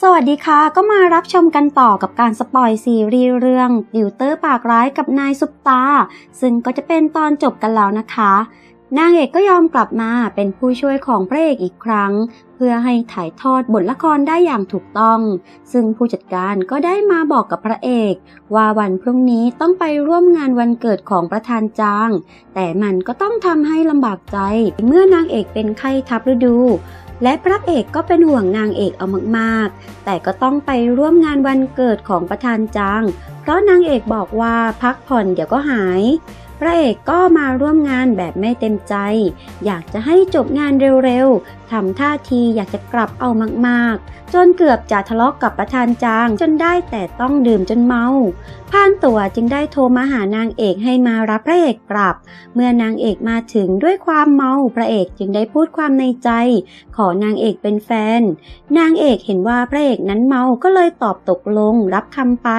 สวัสดีค่ะ ก็มารับชมกันต่อกับการสปอยซีรีส์เรื่องดิวเตอร์ปากร้ายกับนายซุปตา ซึ่งก็จะเป็นตอนจบกันแล้วนะคะ นางเอกก็ยอมกลับมาเป็นผู้ช่วยของพระเอกอีกครั้ง เพื่อให้ถ่ายทอดบทละครได้อย่างถูกต้อง ซึ่งผู้จัดการก็ได้มาบอกกับพระเอก ว่าวันพรุ่งนี้ต้องไปร่วมงานวันเกิดของประธานจาง แต่มันก็ต้องทำให้ลำบากใจ เมื่อนางเอกเป็นไข้ทับฤดู และพระเอกก็เป็นห่วงนางเอกเอามากๆ แต่ก็ต้องไปร่วมงานวันเกิดของประธานจัง เพราะนางเอกบอกว่าพักผ่อนเดี๋ยวก็หาย พระเอกก็มาร่วมงานแบบไม่เต็มใจ อยากจะให้จบงานเร็วๆทำท่าทีอยากจะกลับเอามากๆ จนเกือบจะทะเลาะกกับประธานจางจนได้แต่ต้องดื่มจนเมาพานตัวจึงได้โทรมาหานางเอกให้มารับพระเอกกลับ เมื่อนางเอกมาถึงด้วยความเมาพระเอกจึงได้พูดความในใจ ขอนางเอกเป็นแฟน นางเอกเห็นว่าพระเอกนั้นเมาก็เลยตอบตกลงรับคำไป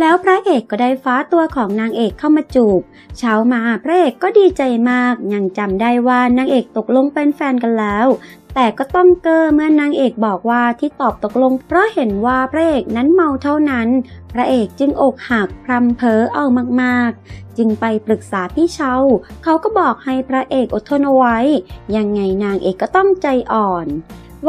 แล้วพระเอกก็ได้ฟ้าตัวของนางเอกเข้ามาจูบ เช้ามาพระเอกก็ดีใจมาก ยังจำได้ว่านางเอกตกลงเป็นแฟนกันแล้ว แต่ก็ต้องเกอเมื่อนางเอกบอกว่าที่ตอบตกลง เพราะเห็นว่าพระเอกนั้นเมาเท่านั้น พระเอกจึงอกหักพรำเพอเอามากๆ จึงไปปรึกษาพี่เชาเขาก็บอกให้พระเอกอดทนเอาไว้ ยังไงนางเอกก็ต้องใจอ่อน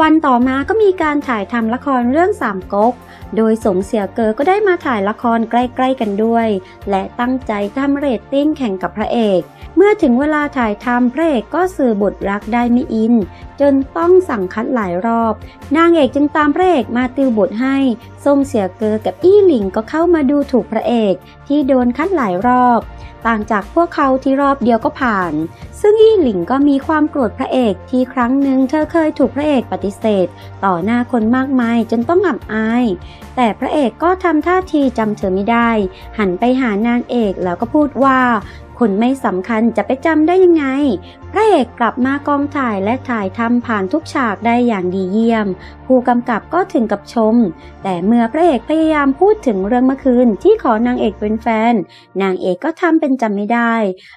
วันต่อมาก็มีการถ่ายทำละครเรื่องสามก๊ก โดยสงเสียเกอก็ได้มาถ่ายละครใกล้ๆกันด้วย และตั้งใจทำเรตติ้งแข่งกับพระเอก เมื่อถึงเวลาถ่ายทำพระเอกก็สื่อบทรักได้ไม่อิน จนต้องสั่งคัดหลายรอบ นางเอกจึงตามพระเอกมาติวบทให้ทรงเสียเกอกับอี้หลิงก็เข้ามาดูถูกพระเอก ที่โดนคัดหลายรอบ ต่างจากพวกเขาที่รอบเดียวก็ผ่าน ซึ่งยี่หลิงก็มีความโกรธพระเอกที่ครั้งหนึ่งเธอเคยถูกพระเอกปฏิเสธ ต่อหน้าคนมากมายจนต้องอับอาย แต่พระเอกก็ทำท่าทีจำเธอไม่ได้ หันไปหานางเอกแล้วก็พูดว่า คนไม่สำคัญจะไปจำได้ยังไง พระเอกกลับมากองถ่ายและถ่ายทำผ่านทุกฉากได้อย่างดีเยี่ยม ผู้กำกับก็ถึงกับชม แต่เมื่อพระเอกพยายามพูดถึงเรื่องเมื่อคืนที่ขอนางเอกเป็นแฟน นางเอกก็ทำเป็นจำไม่ได้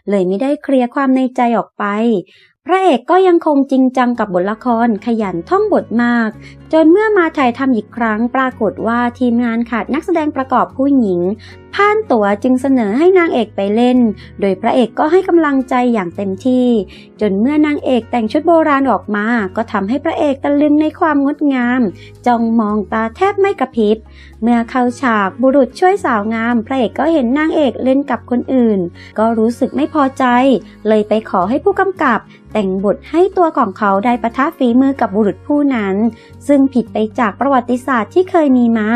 เลยไม่ได้เคลียร์ความในใจออกไปพระเอกก็ยังคงจริงจังกับบทละครขยันท่องบทมาก จนเมื่อมาถ่ายทำอีกครั้งปรากฏว่าทีมงานขาดนักแสดงประกอบผู้หญิงพ่านตั๋วจึงเสนอให้นางเอกไปเล่น โดยพระเอกก็ให้กำลังใจอย่างเต็มที่ จนเมื่อนางเอกแต่งชุดโบราณออกมา ก็ทำให้พระเอกตะลึงในความงดงาม จ้องมองตาแทบไม่กระพริบ เมื่อเข้าฉากบุรุษช่วยสาวงาม พระเอกก็เห็นนางเอกเล่นกับคนอื่น ก็รู้สึกไม่พอใจ เลยไปขอให้ผู้กำกับ แต่งบทให้ตัวของเขาได้ประทะฝีมือกับบุรุษผู้นั้น ซึ่งผิดไปจากประวัติศาสตร์ที่เคยมีมา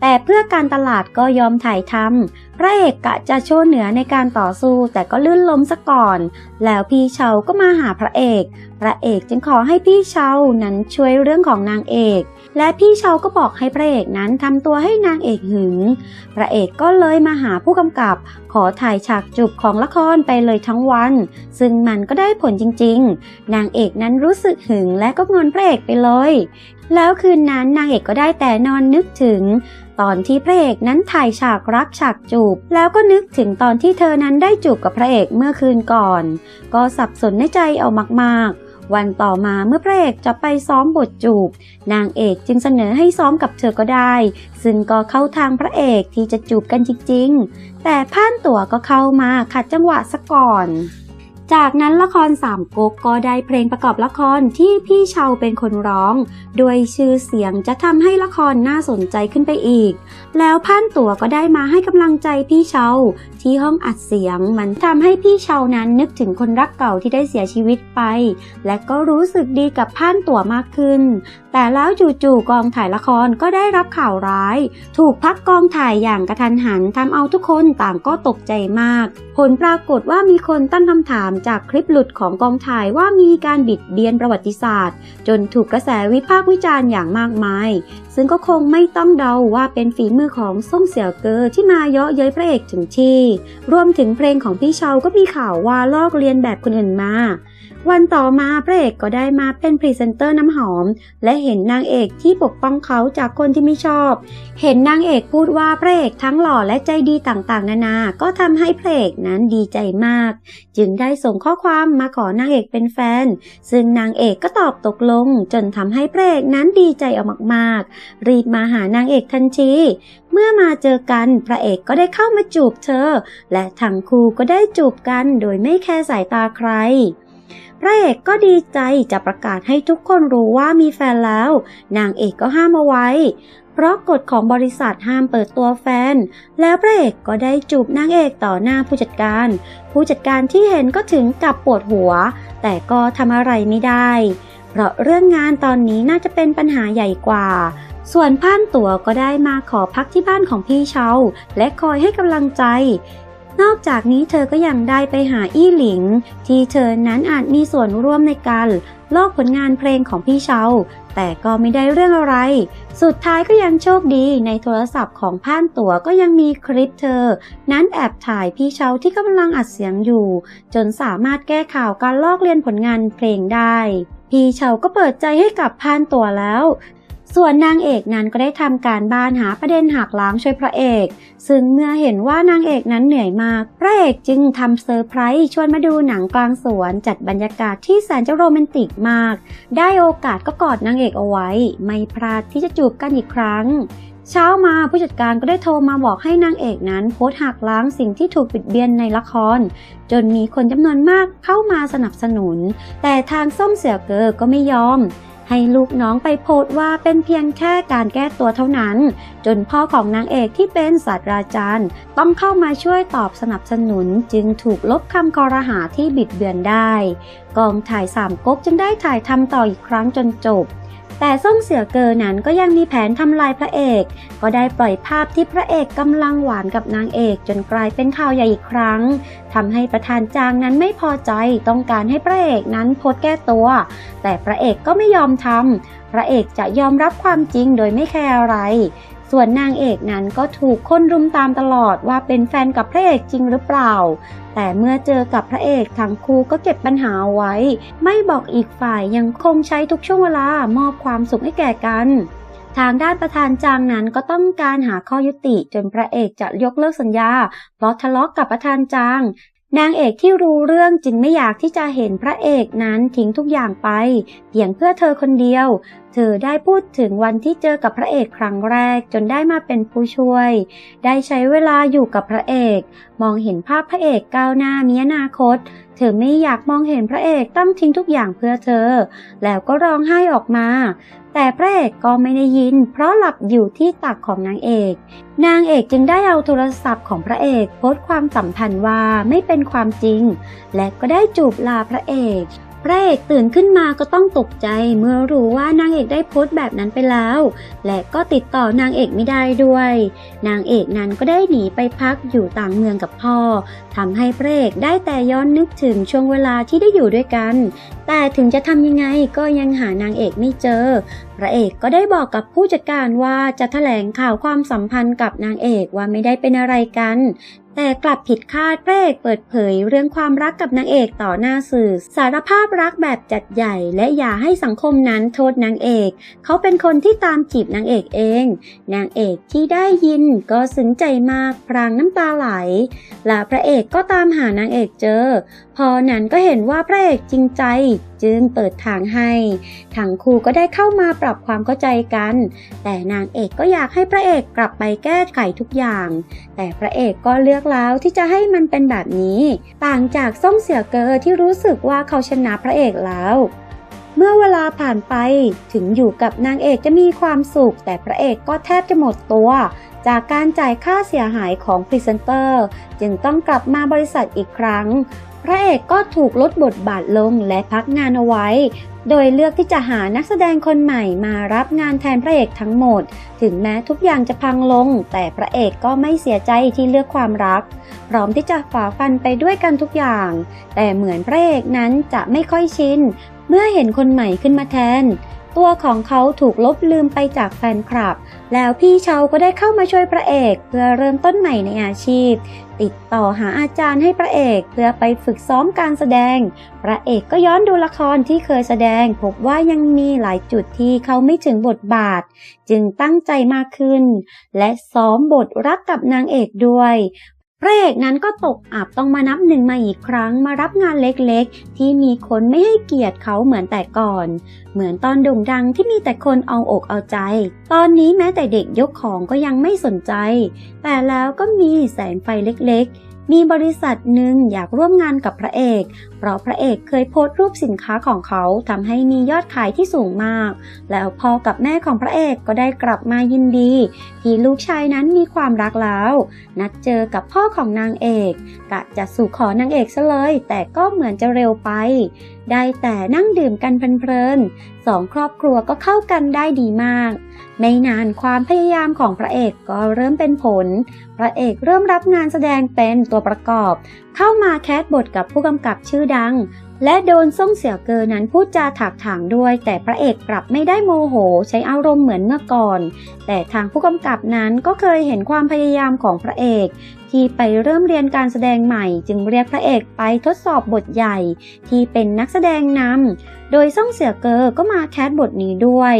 แต่เพื่อการตลาดก็ยอมถ่ายทำพระเอกกะจะโชว์เหนือในการต่อสู้แต่ก็ลื่นล้มซะก่อน แล้วพี่เชาก็มาหาพระเอก พระเอกจึงขอให้พี่เชานั้นช่วยเรื่องของนางเอก และพี่เชาก็บอกให้พระเอกนั้นทำตัวให้นางเอกหึง พระเอกก็เลยมาหาผู้กำกับ ขอถ่ายฉากจูบของละครไปเลยทั้งวัน ซึ่งมันก็ได้ผลจริง ๆ นางเอกนั้นรู้สึกหึงและก็งอนพระเอกไปเลย แล้วคืนนั้นนางเอกก็ได้แต่นอนนึกถึง ตอนที่พระเอกนั้นถ่ายฉากรักฉากจูบ แล้วก็นึกถึงตอนที่เธอนั้นได้จูบกับพระเอกเมื่อคืนก่อน ก็สับสนในใจเอามากๆวันต่อมาเมื่อพระเอกจะไปซ้อมบทจูบ นางเอกจึงเสนอให้ซ้อมกับเธอก็ได้ ซึ่งก็เข้าทางพระเอกที่จะจูบกันจริงๆ แต่พ่านตั๋วก็เข้ามาขัดจังหวะซะก่อน จากนั้นละครสามก๊กก็ได้เพลงประกอบละครที่พี่เชาเป็นคนร้องด้วยชื่อเสียงจะทำให้ละครน่าสนใจขึ้นไปอีก แล้วพ่านตัวก็ได้มาให้กำลังใจพี่เชาที่ห้องอัดเสียงมันทำให้พี่เชานั้นนึกถึงคนรักเก่าที่ได้เสียชีวิตไป และก็รู้สึกดีกับพ่านตัวมากขึ้น แต่แล้วจู่ๆกองถ่ายละครก็ได้รับข่าวร้าย ถูกพักกองถ่ายอย่างกระทันหันทำเอาทุกคนต่างก็ตกใจมาก ผลปรากฏว่ามีคนตั้งคำถามจากคลิปหลุดของกองถ่ายว่ามีการบิดเบียนประวัติศาสตร์ จนถูกกระแสวิพากษ์วิจารณ์อย่างมากมาย ซึ่งก็คงไม่ต้องเดาว่าเป็นฝีมือของซ่งเสี่ยวเกอที่มาเยาะเย้ยพระเอกถึงที่ รวมถึงเพลงของพี่เชาก็มีข่าวว่าลอกเลียนแบบคนอื่นมา วันต่อมาพระเอกก็ได้มาเป็นพรีเซนเตอร์น้ำหอม และเห็นนางเอกที่ปกป้องเขาจากคนที่ไม่ชอบ เห็นนางเอกพูดว่าพระเอกทั้งหล่อและใจดีต่างๆ นานา ก็ทำให้พระเอกนั้นดีใจมาก จึงได้ส่งข้อความมาขอนางเอกเป็นแฟน ซึ่งนางเอกก็ตอบตกลง จนทำให้พระเอกนั้นดีใจออกมากๆ รีบมาหานางเอกทันทีเมื่อมาเจอกันพระเอกก็ได้เข้ามาจูบเธอ และทั้งคู่ก็ได้จูบกันโดยไม่แคร์สายตาใคร พระเอกก็ดีใจจะประกาศให้ทุกคนรู้ว่ามีแฟนแล้ว นางเอกก็ห้ามเอาไว้ เพราะกฎของบริษัทห้ามเปิดตัวแฟน แล้วพระเอกก็ได้จูบนางเอกต่อหน้าผู้จัดการ ผู้จัดการที่เห็นก็ถึงกับปวดหัว แต่ก็ทำอะไรไม่ได้ เพราะเรื่องงานตอนนี้น่าจะเป็นปัญหาใหญ่กว่าส่วนพ่านตั๋วก็ได้มาขอพักที่บ้านของพี่เชาและคอยให้กำลังใจ นอกจากนี้เธอก็ยังได้ไปหาอี้หลิง ที่เธอนั้นอาจมีส่วนร่วมในการลอกผลงานเพลงของพี่เชาแต่ก็ไม่ได้เรื่องอะไร สุดท้ายก็ยังโชคดีในโทรศัพท์ของพ่านตั๋วก็ยังมีคลิปเธอ นั้นแอบถ่ายพี่เชาที่กำลังอัดเสียงอยู่ จนสามารถแก้ข่าวการลอกเลียนผลงานเพลงได้ พี่เชาก็เปิดใจให้กับพานตั๋วแล้ว ส่วนนางเอกนั้นก็ได้ทำการบ้านหาประเด็นหักล้างช่วยพระเอก ซึ่งเมื่อเห็นว่านางเอกนั้นเหนื่อยมาก พระเอกจึงทำเซอร์ไพรส์ชวนมาดูหนังกลางสวนจัดบรรยากาศที่แสนจะโรแมนติกมาก ได้โอกาสก็กอดนางเอกเอาไว้ ไม่พลาดที่จะจูบกันอีกครั้งเช้ามาผู้จัดการก็ได้โทรมาบอกให้นางเอกนั้นโพสต์หักล้างสิ่งที่ถูกปิดเบียนในละคร จนมีคนจำนวนมากเข้ามาสนับสนุน แต่ทางส้มเสือเกอก็ไม่ยอม ให้ลูกน้องไปโพสต์ว่าเป็นเพียงแค่การแก้ตัวเท่านั้น จนพ่อของนางเอกที่เป็นศาสตราจารย์ ต้องเข้ามาช่วยตอบสนับสนุนจึงถูกลบคำคอรหาที่บิดเบือนได้ กองถ่ายสามก๊กจึงได้ถ่ายทำต่ออีกครั้งจนจบ แต่ส้มเสือเกอนั้นก็ยังมีแผนทำลายพระเอก ก็ได้ปล่อยภาพที่พระเอกกำลังหวานกับนางเอกจนกลายเป็นข่าวใหญ่อีกครั้งทำให้ประธานจางนั้นไม่พอใจต้องการให้พระเอกนั้นโพสแก้ตัว แต่พระเอกก็ไม่ยอมทำพระเอกจะยอมรับความจริงโดยไม่แคร์อะไร ส่วนนางเอกนั้นก็ถูกคนรุมตามตลอดว่าเป็นแฟนกับพระเอกจริงหรือเปล่า แต่เมื่อเจอกับพระเอกทั้งคู่ก็เก็บปัญหาไว้ ไม่บอกอีกฝ่ายยังคงใช้ทุกช่วงเวลามอบความสุขให้แก่กัน ทางด้านประธานจางนั้นก็ต้องการหาข้อยุติจนพระเอกจะยกเลิกสัญญา เพราะทะเลาะกกับประธานจางนางเอกที่รู้เรื่องจึงไม่อยากที่จะเห็นพระเอกนั้นทิ้งทุกอย่างไปเพียงเพื่อเธอคนเดียว ธอได้พูดถึงวันที่เจอกับพระเอกครั้งแรกจนได้มาเป็นผู้ช่วย ได้ใช้เวลาอยู่กับพระเอก มองเห็นภาพพระเอกก้าวหน้ามีอนาคต เธอไม่อยากมองเห็นพระเอกต้องทิ้งทุกอย่างเพื่อเธอ แล้วก็ร้องไห้ออกมา แต่พระเอกก็ไม่ได้ยิน เพราะหลับอยู่ที่ตักของนางเอก นางเอกจึงได้เอาโทรศัพท์ของพระเอกโพสต์ความสัมพันธ์ว่าไม่เป็นความจริง และก็ได้จูบลาพระเอก พระเอกตื่นขึ้นมาก็ต้องตกใจเมื่อรู้ว่านางเอกได้โพสต์แบบนั้นไปแล้ว และก็ติดต่อนางเอกไม่ได้ด้วย นางเอกนั้นก็ได้หนีไปพักอยู่ต่างเมืองกับพ่อทำให้พระเอกได้แต่ย้อนนึกถึงช่วงเวลาที่ได้อยู่ด้วยกัน แต่ถึงจะทำยังไงก็ยังหานางเอกไม่เจอ พระเอกก็ได้บอกกับผู้จัดการว่าจะแถลงข่าวความสัมพันธ์กับนางเอกว่าไม่ได้เป็นอะไรกัน แต่กลับผิดคาดพระเอกเปิดเผยเรื่องความรักกับนางเอกต่อหน้าสื่อ สารภาพรักแบบจัดใหญ่และอย่าให้สังคมนั้นโทษนางเอก เขาเป็นคนที่ตามจีบนางเอกเอง นางเอกที่ได้ยินก็ซึ้งใจมากพรางน้ำตาไหลและพระเอกก็ตามหานางเอกเจอ พอนั้นก็เห็นว่าพระเอกจริงใจจึงเปิดทางให้ ทั้งคู่ก็ได้เข้ามาปรับความเข้าใจกัน แต่นางเอกก็อยากให้พระเอกกลับไปแก้ไขทุกอย่าง แต่พระเอกก็เลือกแล้วที่จะให้มันเป็นแบบนี้ ต่างจากส้มเสือเกอที่รู้สึกว่าเขาชนะพระเอกแล้ว เมื่อเวลาผ่านไปถึงอยู่กับนางเอกจะมีความสุข แต่พระเอกก็แทบจะหมดตัว จากการจ่ายค่าเสียหายของพรีเซนเตอร์ จึงต้องกลับมาบริษัทอีกครั้ง พระเอกก็ถูกลดบทบาทลงและพักงานเอาไว้ โดยเลือกที่จะหานักแสดงคนใหม่มารับงานแทนพระเอกทั้งหมด ถึงแม้ทุกอย่างจะพังลง แต่พระเอกก็ไม่เสียใจที่เลือกความรัก พร้อมที่จะฝ่าฟันไปด้วยกันทุกอย่าง แต่เหมือนพระเอกนั้นจะไม่ค่อยชิน เมื่อเห็นคนใหม่ขึ้นมาแทน ตัวของเขาถูกลบลืมไปจากแฟนคลับ แล้วพี่เชาก็ได้เข้ามาช่วยพระเอก เพื่อเริ่มต้นใหม่ในอาชีพ ติดต่อหาอาจารย์ให้พระเอก เพื่อไปฝึกซ้อมการแสดง พระเอกก็ย้อนดูละครที่เคยแสดง พบว่ายังมีหลายจุดที่เขาไม่ถึงบทบาท จึงตั้งใจมากขึ้น และซ้อมบทรักกับนางเอกด้วย พระเอกนั้นก็ตกอับต้องมานับหนึ่งมาอีกครั้งมารับงานเล็กๆ ที่มีคนไม่ให้เกียรติเขาเหมือนแต่ก่อน เหมือนตอนโด่งดังที่มีแต่คนเอาอกเอาใจ ตอนนี้แม้แต่เด็กยกของก็ยังไม่สนใจ แต่แล้วก็มีแสงไฟเล็กๆ มีบริษัทหนึ่งอยากร่วมงานกับพระเอก เพราะพระเอกเคยโพสต์รูปสินค้าของเขาทำให้มียอดขายที่สูงมาก แล้วพ่อกับแม่ของพระเอกก็ได้กลับมายินดี ที่ลูกชายนั้นมีความรักแล้ว นัดเจอกับพ่อของนางเอกกะจะสู่ขอนางเอกซะเลย แต่ก็เหมือนจะเร็วไป ได้แต่นั่งดื่มกันเพลินๆสองครอบครัวก็เข้ากันได้ดีมาก ไม่นานความพยายามของพระเอกก็เริ่มเป็นผล พระเอกเริ่มรับงานแสดงเป็นตัวประกอบ เข้ามาแคสบทกับผู้กำกับชื่อดัง และโดนส่งเสี่ยวเกอนั้นพูดจาถากถางด้วย แต่พระเอกกลับไม่ได้โมโห ใช้อารมณ์เหมือนเมื่อก่อน แต่ทางผู้กำกับนั้นก็เคยเห็นความพยายามของพระเอก ที่ไปเริ่มเรียนการแสดงใหม่จึงเรียกพระเอกไปทดสอบบทใหญ่ ที่เป็นนักแสดงนำโดยซ่องเสี่ยวเกอก็มาแคสบทนี้ด้วย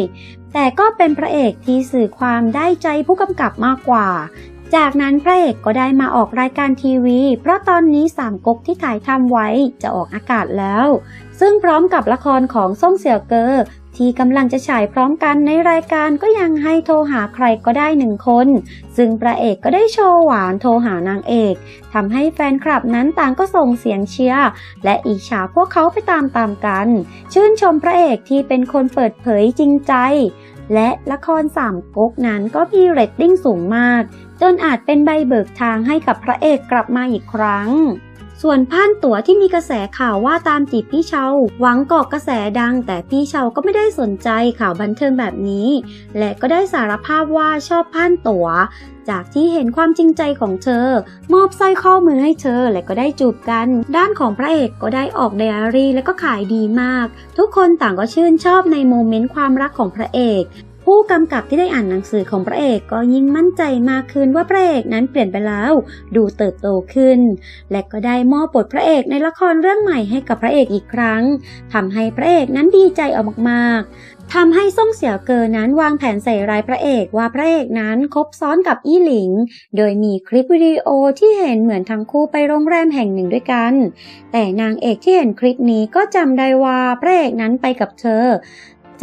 แต่ก็เป็นพระเอกที่สื่อความได้ใจผู้กำกับมากกว่า จากนั้นพระเอกก็ได้มาออกรายการทีวี เพราะตอนนี้สามก๊กที่ถ่ายทำไว้จะออกอากาศแล้ว ซึ่งพร้อมกับละครของซ่งเสี่ยวเกอ ที่กำลังจะฉายพร้อมกันในรายการก็ยังให้โทรหาใครก็ได้หนึ่งคน ซึ่งพระเอกก็ได้โชว์หวานโทรหานางเอกทำให้แฟนคลับนั้นต่างก็ส่งเสียงเชียร์และอิจฉาพวกเขาไปตามๆกัน ชื่นชมพระเอกที่เป็นคนเปิดเผยจริงใจ และละครสามก๊กนั้นก็มีเรตติ้งสูงมาก จนอาจเป็นใบเบิกทางให้กับพระเอกกลับมาอีกครั้ง ส่วนพ่านตั๋วที่มีกระแสข่าวว่าตามจีบพี่เชาหวังเกาะกระแสดัง แต่พี่เชาก็ไม่ได้สนใจข่าวบันเทิงแบบนี้ และก็ได้สารภาพว่าชอบพ่านตั๋ว จากที่เห็นความจริงใจของเธอ มอบสร้อยข้อมือให้เธอและก็ได้จูบกัน ด้านของพระเอกก็ได้ออกไดอารี่และก็ขายดีมาก ทุกคนต่างก็ชื่นชอบในโมเมนต์ความรักของพระเอก ผู้กำกับที่ได้อ่านหนังสือของพระเอกก็ยิ่งมั่นใจมากขึ้นว่าพระเอกนั้นเปลี่ยนไปแล้ว ดูเติบโตขึ้น และก็ได้มอบบทพระเอกในละครเรื่องใหม่ให้กับพระเอกอีกครั้งทำให้พระเอกนั้นดีใจออกมากๆทำให้ซ่งเสี่ยวเกอนั้นวางแผนใส่ร้ายพระเอกว่าพระเอกนั้นคบซ้อนกับอี้หลิง โดยมีคลิปวิดีโอที่เห็นเหมือนทั้งคู่ไปโรงแรมแห่งหนึ่งด้วยกัน แต่นางเอกที่เห็นคลิปนี้ก็จำได้ว่าพระเอกนั้นไปกับเธอ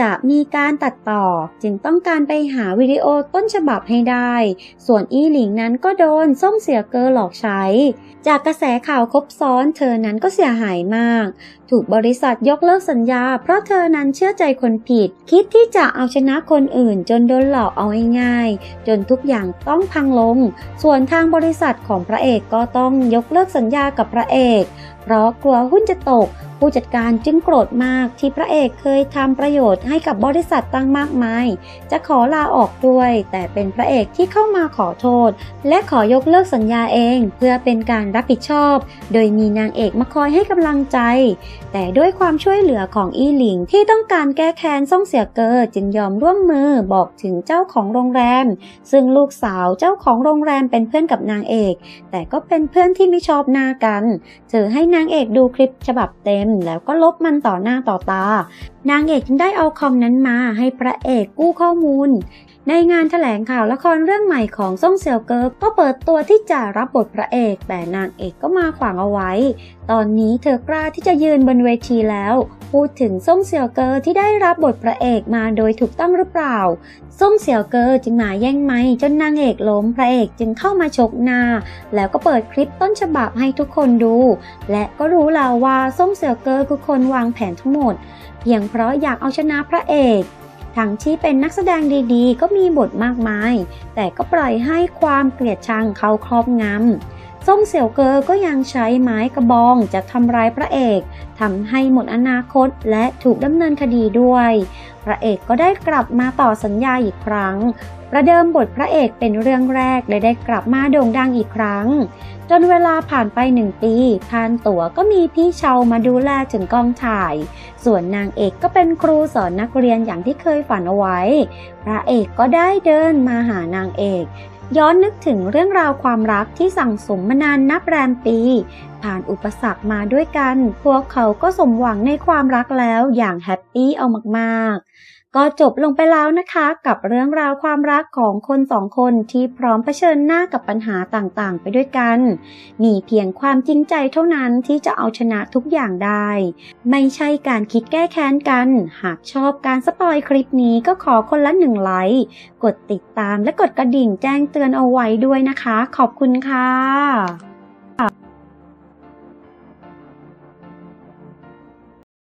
จะมีการตัดต่อจึงต้องการไปหาวิดีโอต้นฉบับให้ได้ ส่วนอี้หลิงนั้นก็โดนส้มเสียเกอหลอกใช้ จากกระแสข่าวคบซ้อนเธอนั้นก็เสียหายมาก ถูกบริษัทยกเลิกสัญญา เพราะเธอนั้นเชื่อใจคนผิด คิดที่จะเอาชนะคนอื่นจนโดนหลอกเอาง่ายๆจนทุกอย่างต้องพังลง ส่วนทางบริษัทของพระเอกก็ต้องยกเลิกสัญญากับพระเอก เพราะกลัวหุ้นจะตก ผู้จัดการจึงโกรธมากที่พระเอกเคยทำประโยชน์ให้กับบริษัทตั้งมากมาย จะขอลาออกด้วย แต่เป็นพระเอกที่เข้ามาขอโทษ และขอยกเลิกสัญญาเอง เพื่อเป็นการรับผิดชอบ โดยมีนางเอกมาคอยให้กำลังใจ แต่ด้วยความช่วยเหลือของอี้หลิงที่ต้องการแก้แค้นซ่งเสียเกอจึงยอมร่วมมือบอกถึงเจ้าของโรงแรม ซึ่งลูกสาวเจ้าของโรงแรมเป็นเพื่อนกับนางเอก แต่ก็เป็นเพื่อนที่ไม่ชอบหน้ากัน เธอให้นางเอกดูคลิปฉบับเต็มแล้วก็ลบมันต่อหน้าต่อตา นางเอกจึงได้เอาคอมนั้นมาให้พระเอกกู้ข้อมูล ในงานแถลงข่าวละครเรื่องใหม่ของซ่งเซียวเกิร์ก็เปิดตัวที่จะรับบทพระเอก แต่นางเอกก็มาขวางเอาไว้ ตอนนี้เธอกล้าที่จะยืนบนเวทีแล้ว พูดถึงซ่งเซียวเกอร์ที่ได้รับบทพระเอกมาโดยถูกต้องหรือเปล่าซ่งเซียวเกอร์จึงมาแย่งไม้จนนางเอกล้มพระเอกจึงเข้ามาชกหน้า แล้วก็เปิดคลิปต้นฉบับให้ทุกคนดู และก็รู้แล้วว่าซ่งเซียวเกอร์คือคนวางแผนทั้งหมดเพียงเพราะอยากเอาชนะพระเอก ทั้งที่เป็นนักแสดงดีๆ ก็มีบทมากมาย แต่ก็ปล่อยให้ความเกลียดชังเขาครอบงำซ่งเสี่ยวเกอก็ยังใช้ไม้กระบองจะทำร้ายพระเอกทำให้หมดอนาคตและถูกดำเนินคดีด้วย พระเอกก็ได้กลับมาต่อสัญญาอีกครั้ง ประเดิมบทพระเอกเป็นเรื่องแรกและได้กลับมาโด่งดังอีกครั้ง จนเวลาผ่านไปหนึ่งปีทานตั๋วก็มีพี่เชามาดูแลถึงกองถ่าย ส่วนนางเอกก็เป็นครูสอนนักเรียนอย่างที่เคยฝันเอาไว้ พระเอกก็ได้เดินมาหานางเอกย้อนนึกถึงเรื่องราวความรักที่สั่งสมมานานนับแรมปี ผ่านอุปสรรคมาด้วยกัน พวกเขาก็สมหวังในความรักแล้วอย่างแฮปปี้เอามากๆ ก็จบลงไปแล้วนะคะ กับเรื่องราวความรักของคนสองคนที่พร้อมเผชิญหน้ากับปัญหาต่างๆ ไปด้วยกัน มีเพียงความจริงใจเท่านั้นที่จะเอาชนะทุกอย่างได้ ไม่ใช่การคิดแก้แค้นกัน หากชอบการสปอยคลิปนี้ก็ขอคนละหนึ่งไลค์กดติดตามและกดกระดิ่งแจ้งเตือนเอาไว้ด้วยนะคะ ขอบคุณค่ะ